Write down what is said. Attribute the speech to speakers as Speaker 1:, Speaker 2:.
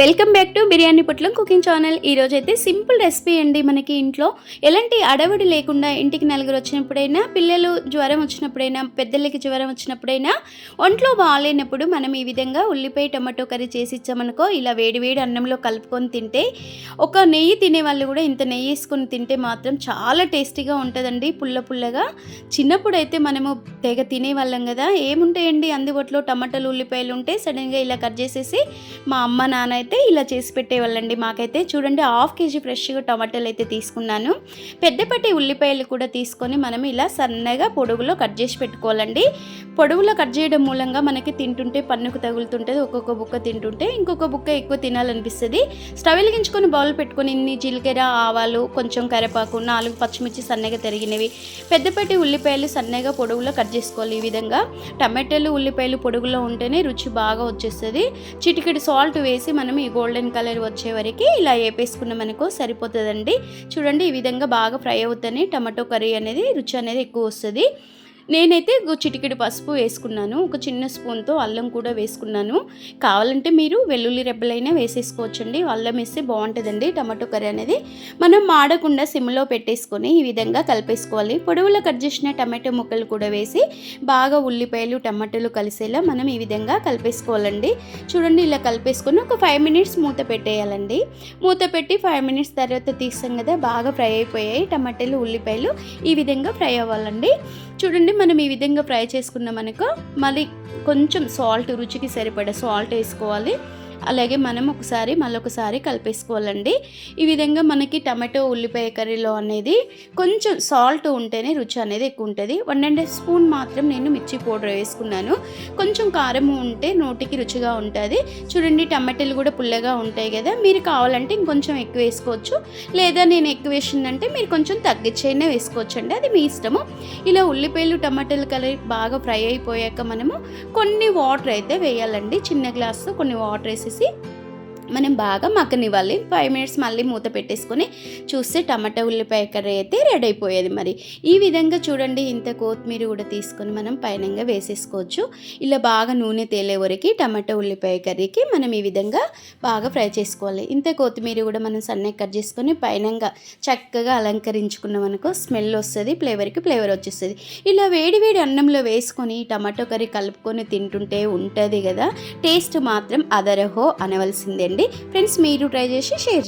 Speaker 1: Welcome back to biryani Putlam cooking channel. ఈరోజు అయితే simple recipe అండి మనకి ఇంట్లో. ఎలాంటి అడవిడి లేకుండా ఇంటికి నలుగురు వచ్చినప్పుడైనా పిల్లలు జ్వరం వచ్చినప్పుడైనా పెద్దలకి జ్వరం వచ్చినప్పుడైనా ఒంట్లో బాగాలేనప్పుడు మనం ఈ విధంగా ఉల్లిపాయ టమాటో కర్రీ చేసి ఇచ్చామనుకో ఇలా వేడి వేడి అన్నంలో కలుపుకొని తింటే ఒక నెయ్యి తినే వాళ్ళు కూడా ఇంత నెయ్యి వేసుకొని తింటే మాత్రం చాలా టేస్టీగా ఉంటుందండి పుల్ల పుల్లగా. చిన్నప్పుడు అయితే మనము తెగ తినేవాళ్ళం కదా ఏముంటాయండి అందుబాటులో టమాటాలు ఉల్లిపాయలు ఉంటే సడన్గా ఇలా కట్ చేసేసి మా అమ్మ నాన్న అయితే ఇలా చేసి పెట్టేవాళ్ళండి. మాకైతే చూడండి హాఫ్ కేజీ ఫ్రెష్గా టమాటాలు అయితే తీసుకున్నాను. పెద్దపట్టి ఉల్లిపాయలు కూడా తీసుకొని మనం ఇలా సన్నగా పొడుగులో కట్ చేసి పెట్టుకోవాలండి. పొడవులో కట్ చేయడం మూలంగా మనకి తింటుంటే పన్నుకు తగులుతుంటుంది ఒక్కొక్క బుక్క తింటుంటే ఇంకొక బుక్క ఎక్కువ తినాలనిపిస్తుంది. స్టవ్ వెలిగించుకొని బౌల్ పెట్టుకొని ఇన్ని జీలకర్ర ఆవాలు కొంచెం కరివేపాకు నాలుగు పచ్చిమిర్చి సన్నగా తరిగినవి పెద్దపట్టి ఉల్లిపాయలు సన్నగా పొడవులో కట్ చేసుకోవాలి ఈ విధంగా. టమాటాలు ఉల్లిపాయలు పొడుగులో ఉంటేనే రుచి బాగా వచ్చేస్తుంది. చిటికెడు సాల్ట్ వేసి మనం మనం ఈ గోల్డెన్ కలర్ వచ్చే వరకు ఇలా వేపేసుకున్నాం అనుకో సరిపోతుందండి. చూడండి ఈ విధంగా బాగా ఫ్రై అవుతుంది. టమాటో కర్రీ అనేది రుచి అనేది ఎక్కువ వస్తుంది. నేనైతే చిటికెడు పసుపు వేసుకున్నాను ఒక చిన్న స్పూన్తో అల్లం కూడా వేసుకున్నాను. కావాలంటే మీరు వెల్లుల్లి రెబ్బలైనా వేసేసుకోవచ్చండి. అల్లం వేస్తే బాగుంటుందండి. టమాటో కర్రీ అనేది మనం మాడకుండా సిమ్లో పెట్టేసుకొని ఈ విధంగా కలిపేసుకోవాలి. పొడవులో కట్ చేసిన టమాటో ముక్కలు కూడా వేసి బాగా ఉల్లిపాయలు టమాటాలు కలిసేలా మనం ఈ విధంగా కలిపేసుకోవాలండి. చూడండి ఇలా కలిపేసుకొని ఒక ఫైవ్ మినిట్స్ మూత పెట్టేయాలండి. మూత పెట్టి ఫైవ్ మినిట్స్ తర్వాత తీసాం కదా బాగా ఫ్రై అయిపోయాయి. టమాటాలు ఉల్లిపాయలు ఈ విధంగా ఫ్రై అవ్వాలండి. చూడండి మనం ఈ విధంగా ఫ్రై చేసుకున్నాం అనుకో మళ్ళీ కొంచెం సాల్ట్ రుచికి సరిపడే సాల్ట్ వేసుకోవాలి. అలాగే మనం ఒకసారి మళ్ళొకసారి కలిపేసుకోవాలండి. ఈ విధంగా మనకి టమాటో ఉల్లిపాయ కర్రీలో అనేది కొంచెం సాల్ట్ ఉంటేనే రుచి అనేది ఎక్కువ ఉంటుంది వన్ అండ్ హాఫ్ స్పూన్ మాత్రం నేను మిర్చి పౌడర్ వేసుకున్నాను. కొంచెం కారం ఉంటే నోటికి రుచిగా ఉంటుంది. చూడండి టమాటాలు కూడా పుల్లగా ఉంటాయి కదా మీరు కావాలంటే ఇంకొంచెం ఎక్కువ వేసుకోవచ్చు. లేదా నేను ఎక్కువ వేసిందంటే మీరు కొంచెం తగ్గించైనా వేసుకోవచ్చు అండి అది మీ ఇష్టము. ఇలా ఉల్లిపాయలు టమాటాలు కలిపి బాగా ఫ్రై అయిపోయాక మనము కొన్ని వాటర్ అయితే వేయాలండి. చిన్న గ్లాస్తో కొన్ని వాటర్ వేసేసి మనం బాగా మగ్గనివ్వాలి. ఫైవ్ మినిట్స్ మళ్ళీ మూత పెట్టేసుకొని చూస్తే టమాటా ఉల్లిపాయ కర్రీ అయితే రెడీ అయిపోయేది మరి. ఈ విధంగా చూడండి ఇంత కొత్తిమీర కూడా తీసుకొని మనం పైనంగా వేసేసుకోవచ్చు. ఇలా బాగా నూనె తేలే వరకు టమాటా ఉల్లిపాయ కర్రీకి మనం ఈ విధంగా బాగా ఫ్రై చేసుకోవాలి. ఇంత కొత్తిమీర కూడా మనం సన్నగా కట్ చేసుకొని పైనంగా చక్కగా అలంకరించుకున్నాం అనుకో స్మెల్ వస్తుంది ఫ్లేవర్కి ఫ్లేవర్ వచ్చేస్తుంది. ఇలా వేడి వేడి అన్నంలో వేసుకొని టమాటో కర్రీ కలుపుకొని తింటుంటే ఉంటుంది కదా టేస్ట్ మాత్రం అదరహో అనవలసిందే అండి ఫ్రెండ్స్ మీరు ట్రై చేసి షేర్ చేయండి.